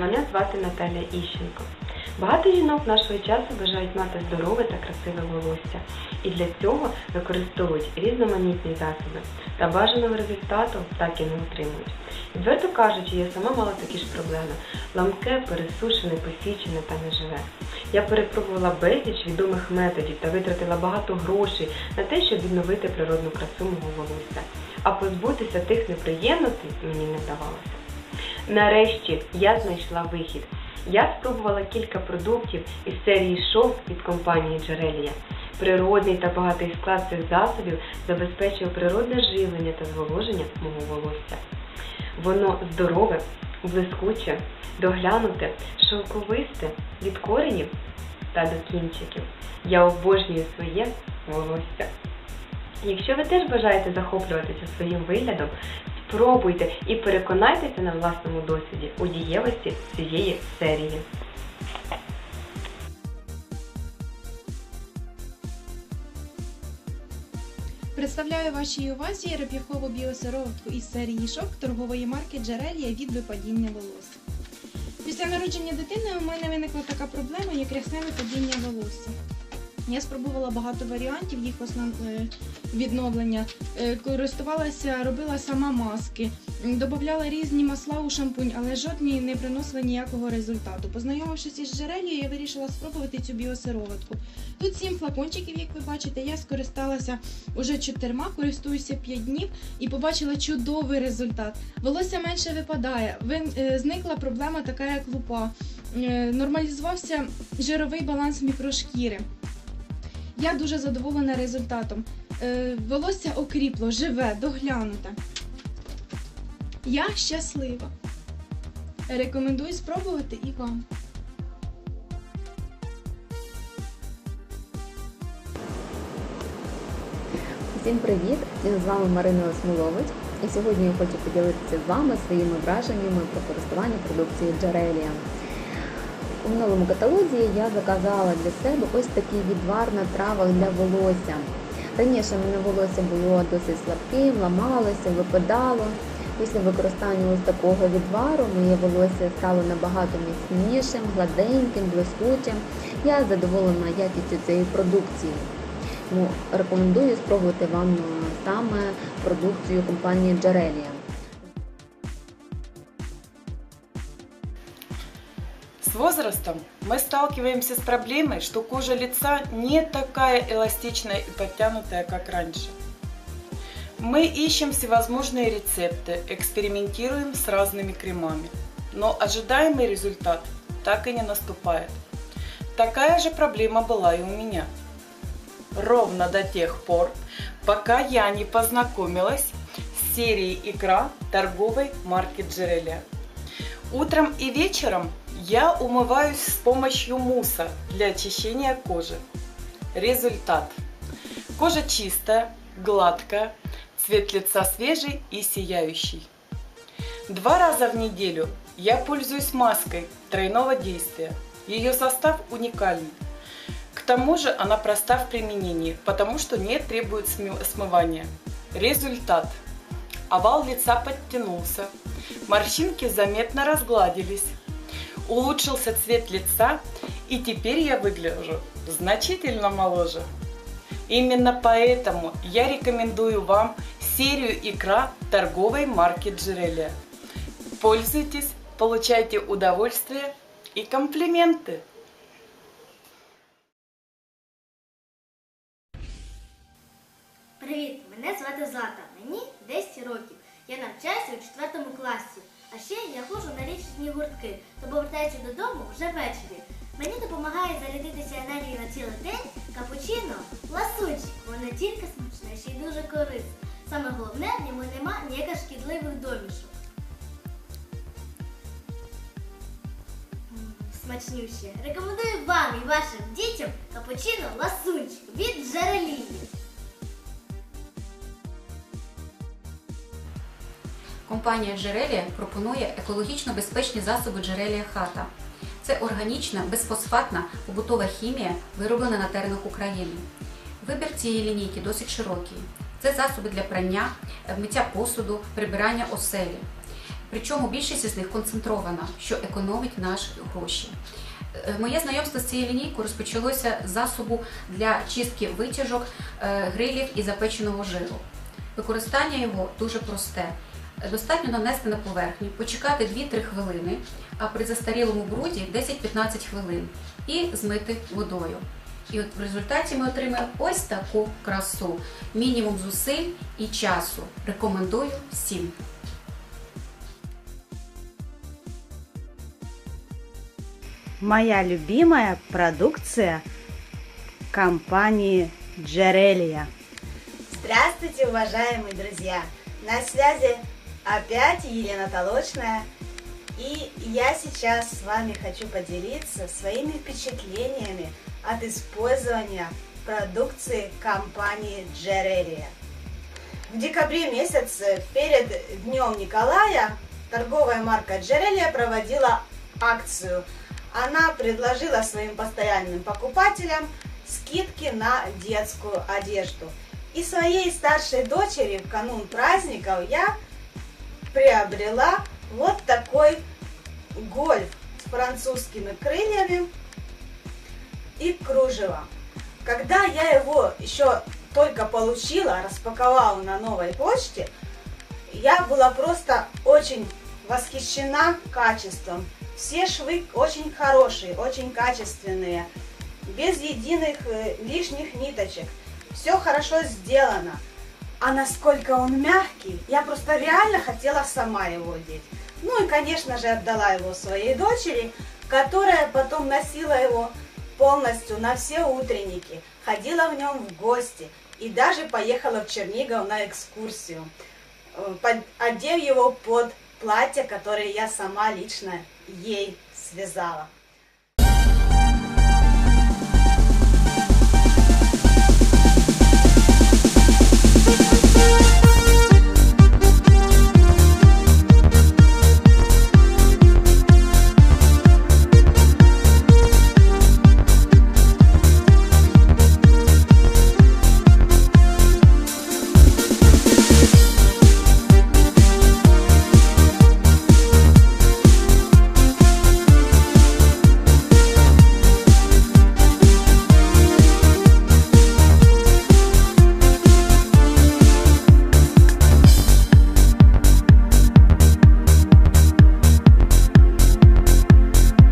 Мене звати Наталія Іщенко. Багато жінок нашого часу бажають мати здорове та красиве волосся. І для цього використовують різноманітні засоби. Та бажаного результату так і не отримують. Відверто кажучи, я сама мала такі ж проблеми. Ламке, пересушене, посічене та неживе. Я перепробувала безліч відомих методів та витратила багато грошей на те, щоб відновити природну красу мого волосся. А позбутися тих неприємностей мені не вдавалося. Нарешті я знайшла вихід. Я спробувала кілька продуктів із серії шов від компанії Джерелія. Природний та багатий склад цих засобів забезпечує природне живлення та зволоження мого волосся. Воно здорове, блискуче, доглянуте, шовковисте від коренів та до кінчиків. Я обожнюю своє волосся. Якщо ви теж бажаєте захоплюватися своїм виглядом, спробуйте і переконайтеся на власному досвіді у дієвості цієї серії. Представляю вашій увазі реп'яхову біосироватку із серії шок торгової марки Джерелія від випадіння волосся. Після народження дитини у мене виникла така проблема, як рясне випадіння волосся. Я спробувала багато варіантів їх основ... е, відновлення, Е, користувалася, робила сама маски, додавала різні масла у шампунь, але жодні не приносили ніякого результату. Познайомившись із джерелією, я вирішила спробувати цю біосироватку. Тут сім флакончиків, як ви бачите, я скористалася уже чотирма, користуюся 5 днів і побачила чудовий результат. Волосся менше випадає, е, зникла проблема така, як лупа, нормалізувався жировий баланс мікрошкіри. Я дуже задоволена результатом. Е, Волосся окріпло, живе, доглянуте. Я щаслива. Рекомендую спробувати і вам. Всім привіт! З вами Марина Осмолович. І сьогодні я хочу поділитися з вами своїми враженнями про користування продукцією Джерелія. У минулому каталозі я заказала для себе ось такий відвар на травах для волосся. Раніше мене волосся було досить слабким, ламалося, випадало. Після використання ось такого відвару моє волосся стало набагато міцнішим, гладеньким, блискучим. Я задоволена якістю цієї продукції. Тому рекомендую спробувати вам саме продукцію компанії Джерелія. С возрастом мы сталкиваемся с проблемой, что кожа лица не такая эластичная и подтянутая, как раньше. Мы ищем всевозможные рецепты, экспериментируем с разными кремами, но ожидаемый результат так и не наступает. Такая же проблема была и у меня. Ровно до тех пор, пока я не познакомилась с серией икра торговой марки Джерелия. Утром и вечером я умываюсь с помощью муса для очищения кожи. Результат. Кожа чистая, гладкая, цвет лица свежий и сияющий. Два раза в неделю я пользуюсь маской тройного действия. Ее состав уникальный. К тому же она проста в применении, потому что не требует смывания. Результат. Овал лица подтянулся, морщинки заметно разгладились, улучшился цвет лица, и теперь я выгляжу значительно моложе. Именно поэтому я рекомендую вам серию икра торговой марки Джерелия. Пользуйтесь, получайте удовольствие и комплименты. Я ходжу на річні гуртки, то повертаючи додому вже ввечері. Мені допомагає зарядитися енергією на цілий день капучино, ласунчик. Воно тільки смачне, ще й дуже корисне. Саме головне, в ньому нема ніяких шкідливих домішок. Смачнюще. Рекомендую вам і вашим дітям капучино ласунчик від Джерелії. Компанія Джерелія пропонує екологічно безпечні засоби Джерелія Хата. Це органічна, безфосфатна побутова хімія, вироблена на теренах України. Вибір цієї лінійки досить широкий. Це засоби для прання, миття посуду, прибирання оселі. Причому більшість із них концентрована, що економить наші гроші. Е, Моє знайомство з цією лінійкою розпочалося з засобу для чистки витяжок, е, грилів і запеченого жиру. Використання його дуже просте. Достатньо нанести на поверхню, почекати 2-3 хвилини, а при застарілому бруді 10-15 хвилин і змити водою. І от в результаті ми отримаємо ось таку красу. Мінімум зусиль і часу. Рекомендую всім. Моя любимая продукция компании Джерелия. Здравствуйте, уважаемые друзья! На связи опять Елена Толочная. И я сейчас с вами хочу поделиться своими впечатлениями от использования продукции компании Джерелия. В декабре месяце перед Днем Николая торговая марка Джерелия проводила акцию. Она предложила своим постоянным покупателям скидки на детскую одежду. И своей старшей дочери в канун праздников я приобрела вот такой гольф с французскими крыльями и кружевом. Когда я его еще только получила, распаковала на новой почте, я была просто очень восхищена качеством. Все швы очень хорошие, очень качественные, без единых э, лишних ниточек. Все хорошо сделано. А насколько он мягкий, я просто реально хотела сама его одеть. Ну и, конечно же, отдала его своей дочери, которая потом носила его полностью на все утренники, ходила в нем в гости и даже поехала в Чернигов на экскурсию, э, одев его под платье, которое я сама лично ей связала.